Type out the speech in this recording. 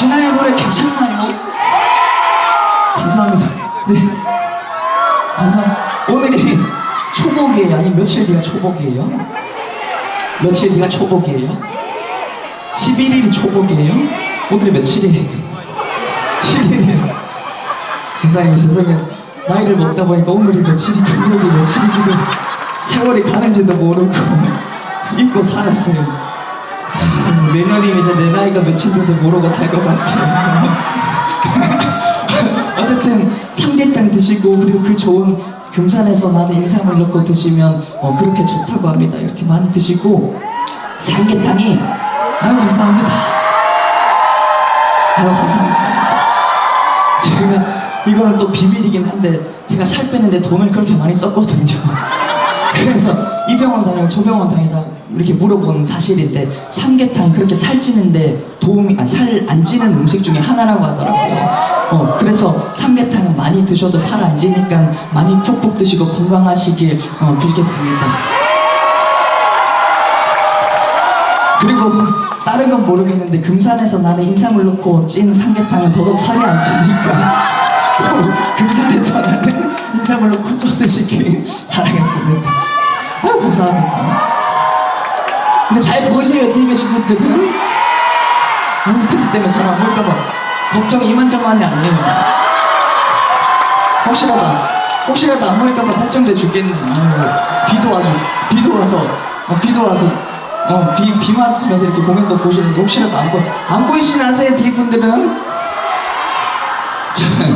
진아의 노래 괜찮나요? 감사합니다. 네. 감사합니다. 오늘이 초복이에요? 아니면 며칠 뒤가 초복이에요? 며칠 뒤가 초복이에요? 11일이 초복이에요? 오늘이 며칠이에요? 7일이에요. 세상에 세상에 나이를 먹다 보니까 오늘이 며칠이 금요일이 며칠이기도 세월이 가는지도 모르고 잊고 살았어요. 음, 내년이면 내 나이가 며칠인지도 모르고 살 것 같아요. 어쨌든 삼계탕 드시고 그리고 그 좋은 금산에서 나는 인삼을 넣고 드시면 어, 그렇게 좋다고 합니다. 이렇게 많이 드시고 삼계탕이 아유 감사합니다. 아유 감사합니다. 제가 이거는 또 비밀이긴 한데 제가 살 빼는데 돈을 그렇게 많이 썼거든요. 그래서 이 병원 다니고 저 병원 다니다 이렇게 물어본 사실인데 삼계탕 그렇게 살찌는데 도움이 아, 살 안 찌는 음식 중에 하나라고 하더라고요. 어 그래서 삼계탕은 많이 드셔도 살 안 찌니까 많이 푹푹 드시고 건강하시길 어, 빌겠습니다. 그리고 다른 건 모르겠는데 금산에서 나는 인삼을 넣고 찐 삼계탕은 더더욱 살이 안 찌니까 금산에서 나는 인삼을 넣고 쪄 드시길 바라겠습니다. 아유 감사합니다. 근데 잘 보이세요 뒤에 계신 분들은? 오늘 텐트 때문에 잘 안 보일까봐 걱정 이만저만이 아니에요. 혹시라도 혹시라도 안 보일까봐 걱정돼 죽겠네. 아이고, 비도 와서 비도 와서 어, 비도 와서 어, 비, 비 맞으면서 이렇게 공연도 보시는데 혹시라도 안, 보, 안 보이시나 하세요 뒤에 분들은?